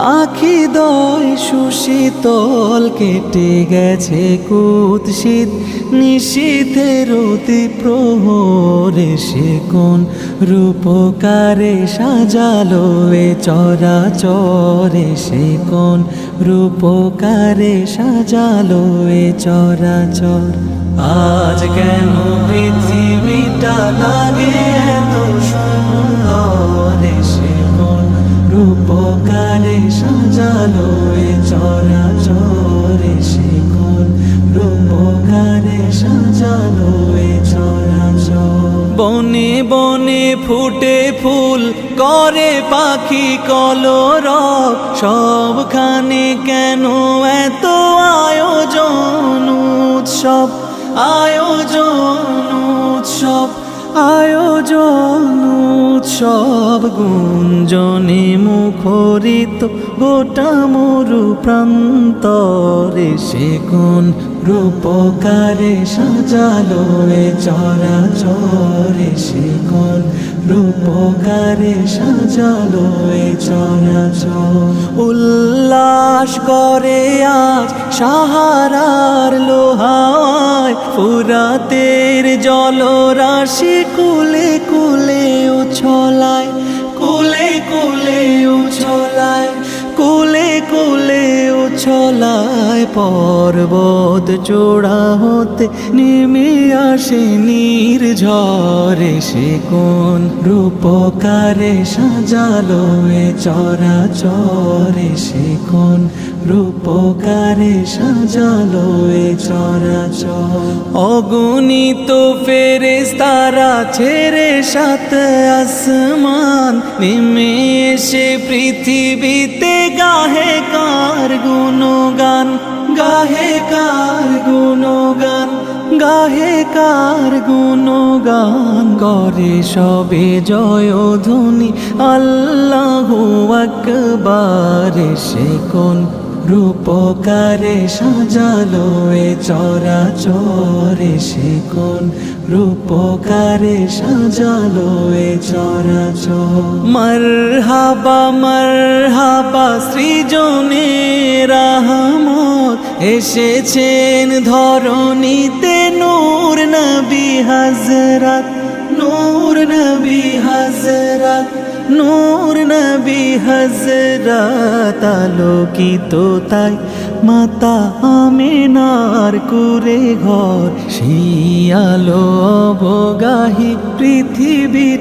আখি দয় সুশীতল কেটে গেছে কুৎসিত। নিশীথের অতি প্রহরে সে কোন রূপকারে সাজালো এ চরাচরে সে কোন রূপকারে সাজালো এ চরাচর। আজ কেন পৃথিবীটা লাগে এত সুন্দর রূপকারে সাজালো এ চরাচরে সে কোন রূপকারে সাজালো এ চরাচর। বনে বনে ফুটে ফুল, করে পাখি কলর। সবখানে কেন এত আয়োজন উৎসব? আয়োজন উৎসব, আয়োজন উৎসব গুঞ্জনে মুখরিত গোটা মরু প্রান্তরে সে কোন রূপকারে সাজালো চরা চরে সে কোন রূপকারে সাজালো এ চরাচর। উল্লাস করে আজ সাহারার লোহায় ফুরাতের জলরাশি কুলে কুলে উছলায় পর্বত চূড়া হতে নেমে আসে নীর ঝরে সে কোন রূপকারে সাজালো এ চরাচরে? সে কোন রূপকারে সাজালো এ চরাচর? অগণিত ফেরেস তারা ছেড়ে সাত আসমান নেমে এসে পৃথিবীতে গাহে কার গুণগান? গাহে কার গুণগান গাহে কার গুণগান করে সবে জয় ধ্বনি আল্লাহ আকবার সে কোন রূপকারে সাজালো এ চরাচরে সে কোন রূপকারে সাজালো এ চরাচর। মারহাবা মারহাবা, সৃজনে রাহমত। এসেছেন ধরণীতে নূর নবী হাজরাত নূর নবী হাজরাত নূর নবী হজরত আলোকিত তাই মাতা আমেনার কুরে ঘর সেই আলো অবগাহী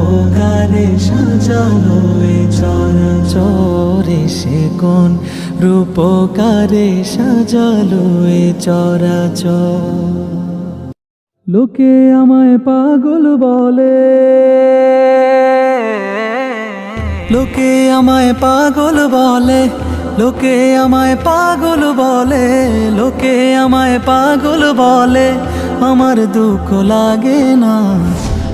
রূপকারে সাজালো এ চরাচরে সে কোন রূপকারে সাজালো এ চরাচর। লোকে আমায় পাগল বলে। লোকে আমায় পাগল বলে। লোকে আমায় পাগল বলে। লোকে আমায় পাগল বলে। আমার দুঃখ লাগে না।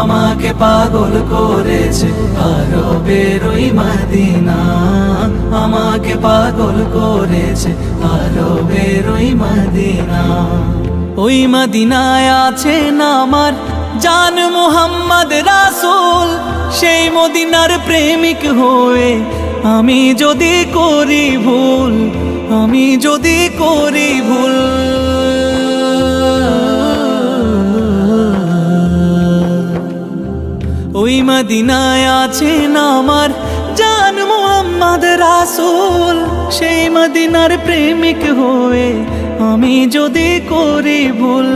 আমাকে পাগল করেছে আরও বেরোই মদিনা। আমাকে পাগল করেছে আরও বেরোই মদিনা। ওই মদিনায় আছে না আমার জান মোহাম্মদ রাসুল, সেই মদিনার প্রেমিক হয়ে আমি যদি করি ভুল, আমি যদি করি ভুল। ওই মদিনায় আছেন আমার জান মোহাম্মদ রাসূল। সেই মদিনার প্রেমিক হয়ে আমি যদি করি ভুল,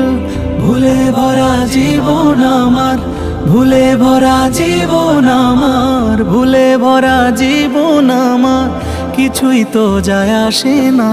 ভুলে ভরা জীবন আমার, ভুলে ভরা জীবন আমার, ভুলে ভরা জীবন আমার, কিছুই তো যায় আসে না।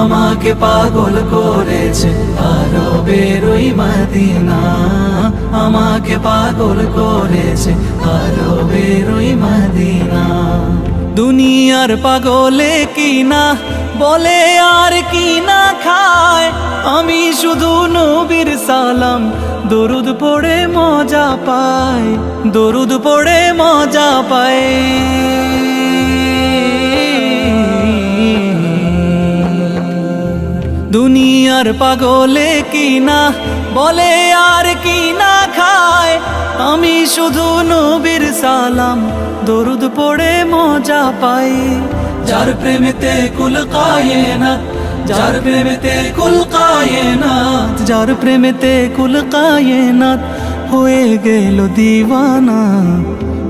আমাকে পাগল করেছে আরও বেরোই মদিনা। আমাকে পাগল করেছে আরও বেরোই মদিনা। দুনিয়ার পাগলে কি না বলে আর কি না খায়। আমি শুধু নবীর সালাম, দরুদ পড়ে মজা পাই দরুদ পড়ে মজা পাই দুনিয়ার পাগলে কি না বলে আর কি না খায়। আমি শুধু নবীর সালাম, দরুদ পড়ে মজা পাই। যার প্রেমেতে কুল কায়ে না যার প্রেমেতে কুল কায়ে না যার প্রেমেতে কুল কায়ে না হয়ে গেল দিওয়ানা।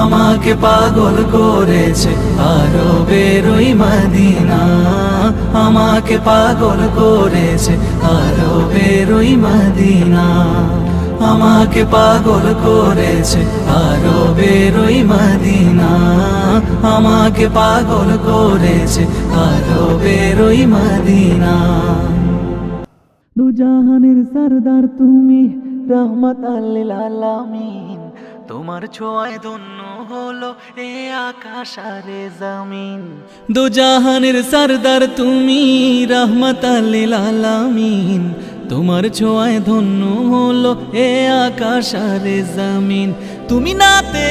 আমাকে পাগল করেছে আরও বেরোই মদিনা। আমাকে পাগল করেছে আরও বেরোই মদিনা। আমাকে পাগল করেছে আরও বেরোই মদিনা। আমাকে পাগল করেছে আরও বেরোই মদিনা। দুজাহানের সরদার তুমি, রহমত আলামিন। তোমার ছোঁয়ায় ধন্য হলো এ আকাশ আরে জমিন। দুজাহানের সরদার তুমি, রহমত আলামিন। তোমার ছোঁয়ায় ধন্য হলো এ আকাশ আরে জমিন। তুমি নাতে,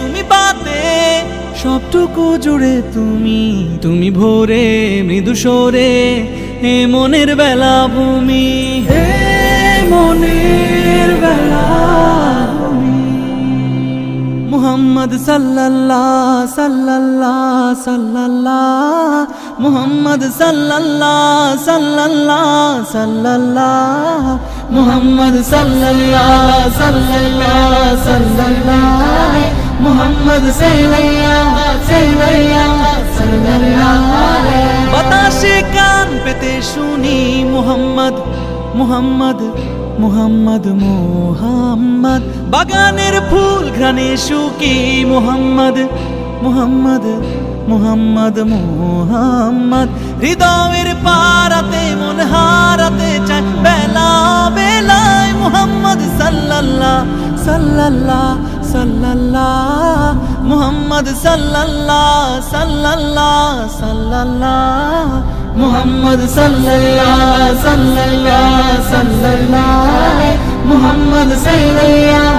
তুমি বাতে সবটুকু জুড়ে তুমি। তুমি ভোরে, মৃদু সরে হে মনের বেলা ভূমি। হে মুহাম্মদ সাল্লাল্লাহ সাল্লাল্লাহ সাল্লাল্লাহ। মুহাম্মদ সাল্লাল্লাহ সাল্লাল্লাহ সাল্লাল্লাহ। মুহাম্মদ সাল্লাল্লাহ সাল্লাল্লাহ সাল্লাল্লাহ। মুহাম্মদ সাল্লাল্লাহ সাল্লাল্লাহ সাল্লাল্লাহ। বাতাসে কান পেতে শুনি মুহাম্মদ মুহাম্মদ। মুহাম্মদ মুহাম্মদ। বাগানের ফুল ঘ্রাণে শুকি মুহাম্মদ। মুহাম্মদ মুহাম্মদ মুহাম্মদ। হৃদয়ের পারাতে মন হারাতে চায়। বেলা, বেলায় মুহাম্মদ সাল্লাল্লাহ সাল্লাল্লাহ সাল্লাল্লাহ। মুহাম্মদ সাল্লাল্লাহ সাল্লাল্লাহ সাল্লাল্লাহ। মুহাম্মদ সাল্লাল্লাহ সাল্লাল্লাহ সাল্লাল্লাহ। মুহাম্মদ সাল্লাল্লাহ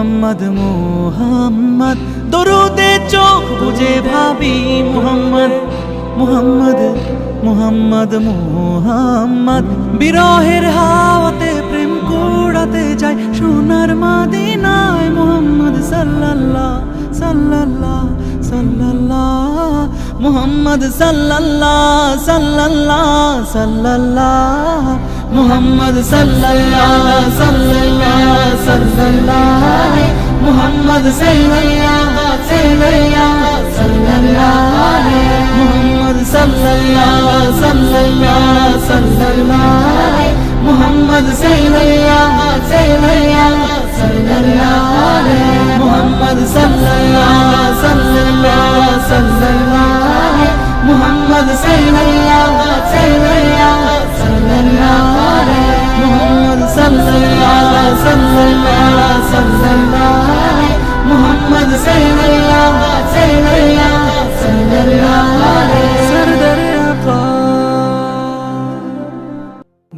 মোহাম্মদ মোহাম্মদ। দরুদে চোখ বুঝে ভাবি মোহাম্মদ মোহাম্মদ মোহাম্মদ মোহাম্মদ। বিরহের হাওয়াতে, প্রেম কুড়াতে যায় সোনার মাদিনায় মোহাম্মদ সাল্লাল্লাহ সাল্লাল্লাহ সাল্লাল্লাহ। মোহাম্মদ সাল্লাল্লাহ সাল্লাল্লাহ সাল্লাল্লাহ। মোহাম্মদ সাল্লাল্লাহ সাল্লাল্লাহ সাল্লাল্লাহ মোহাম্মদ সাল্লাল্লাহ সাল্লাল্লাহ সাল্লাল্লাহ মোহাম্মদ সাল্লাল্লাহ সাল্লাল্লাহ সাল্লাল্লাহ মোহাম্মদ সাল্লাল্লাহ সাল্লাল্লাহ সাল্লাল্লাহ মোহাম্মদ সাল্লাল্লাহ সাল্লাল্লাহ সাল্লাল্লাহ মোহাম্মদ সাল্লাল্লাহ সাল্লাল্লাহ সাল্লাল্লাহ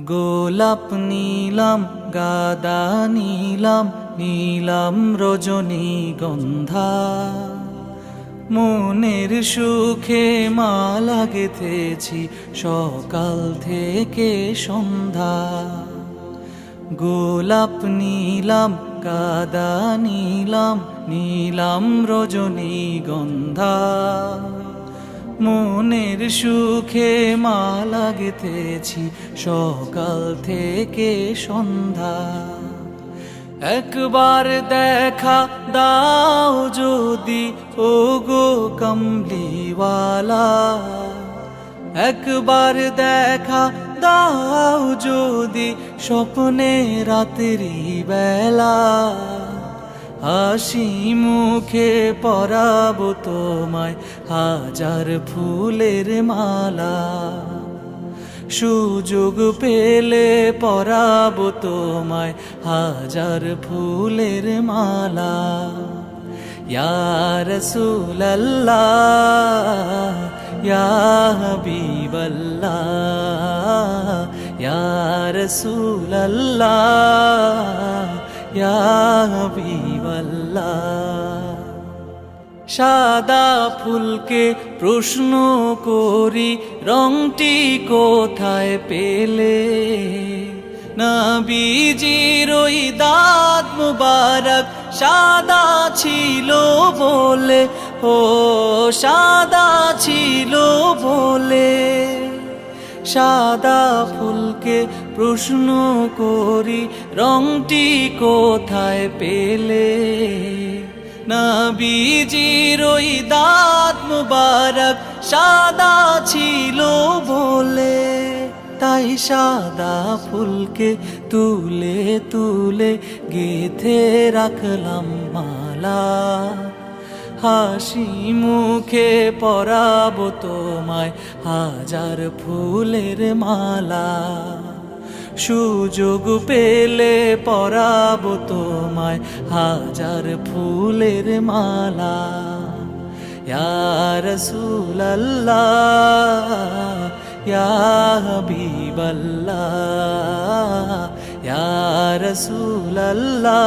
গোলাপ নীলাম গাদা নীলাম নীলাম রজনী গন্ধা। মনের সুখে মালা গেথেছি সকাল থেকে সন্ধ্যা। গোলাপ নীলাম, কাদা নীলাম নীলাম রজনী গন্ধা। মনের সুখে মালা গেথেছি সকাল থেকে সন্ধ্যা। একবার দেখা দাও যদি ও গো কমলিওয়ালা। একবার দেখা দাও যদি স্বপ্নে রাত্রি বেলা, হাসি মুখে পরাবো তোমায় হাজার ফুলের মালা। সুযোগ পেলে পরাবো তোমায় হাজার ফুলের মালা। ইয়ার সুল্লাহ ইয়া হাবিবাল্লাহ ইয়ার সুল্লাহ ইয়া হাবিবাল্লাহ সাদা ফুলকে প্রশ্ন করি, রংটি কোথায় পেলে? নবীজির ওই দাঁত মুবারক সাদা ছিল বলে ও সাদা ছিল বলে সাদা ফুলকে প্রশ্ন করি, রংটি কোথায় পেলে? নবীজির ওই দাঁত মুবারক সাদা ছিল বলে, তাই সাদা ফুলকে তুলে তুলে গেথে রাখলাম মালা। হাসি মুখে পরাবো তোমায় হাজার ফুলের মালা। সুযোগ পেলে পরাবো তোমায় হাজার ফুলের মালা। ইয়ার সুল্লাহ ইয়া হাবিবাল্লাহ ইয়ার সুল্লাহ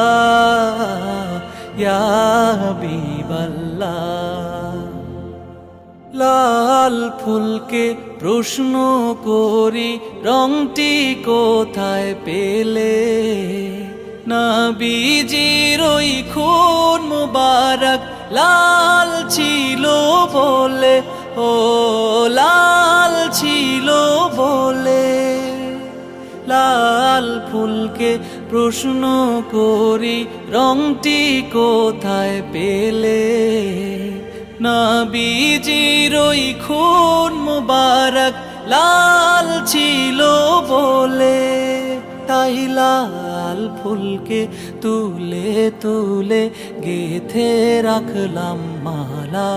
লাল ফুলকে প্রশ্ন করি, রংটি কোথায় পেলে? নবীজির ওই খুন মুবারক লাল ছিল বলে, ও লাল ছিল বলে। লাল ফুলকে প্রশ্ন করি, রংটি কোথায় পেলে? নবীজির ওই খুন মুবারক লাল ছিল বলে, তাই লাল ফুলকে তুলে তুলে গেথে রাখলাম মালা।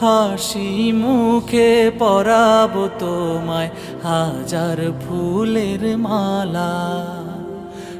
হাসি মুখে পরাবো তোমায় হাজার ফুলের মালা।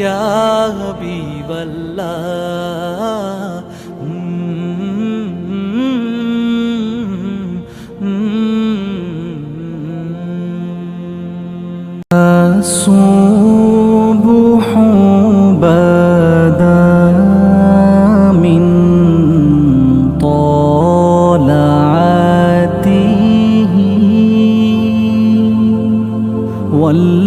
ইয়া হাবিবাল্লাহ صبح بدا من طالعاته وال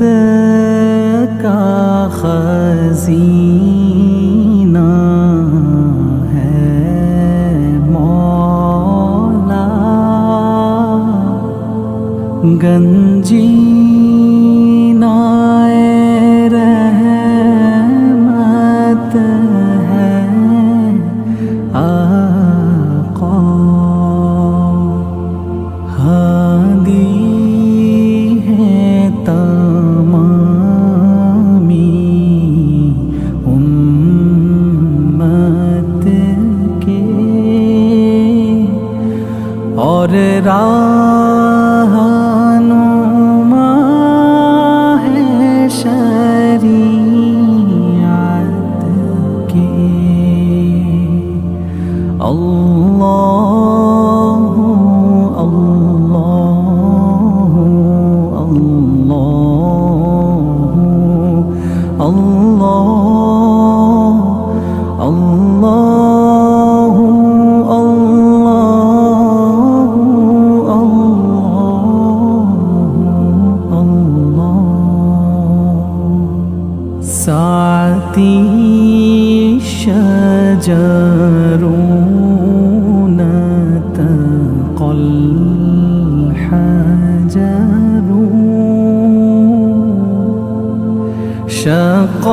का खजीना है मौला गन रात के और रात ساعتي شجرون تقى الحجر شق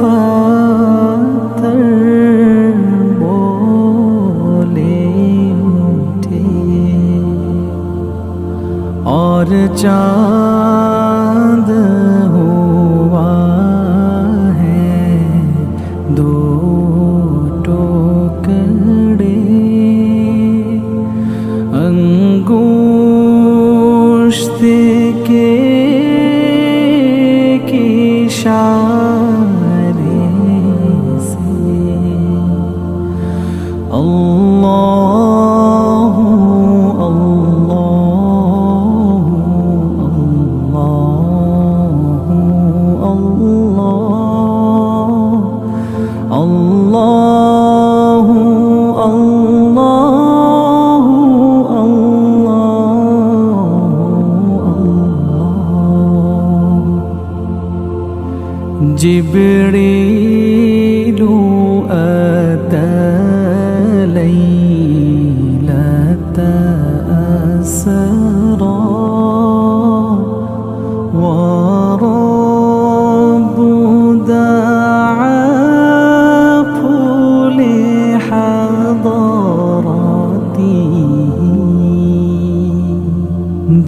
পাথর বলে উঠে। और जा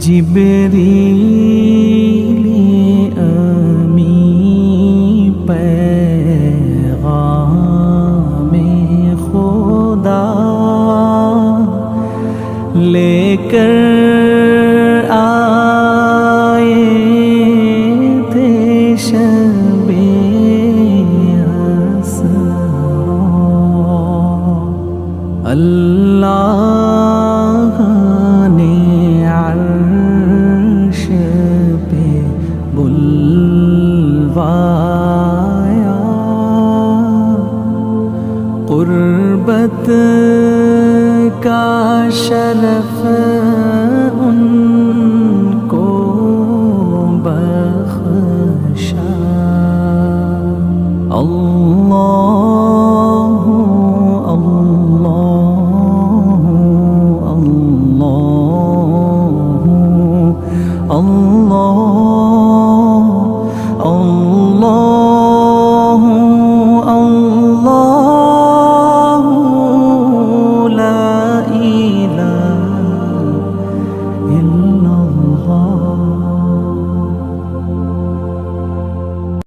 جبریل امی پیغام خدا لے کر قربت کا شرف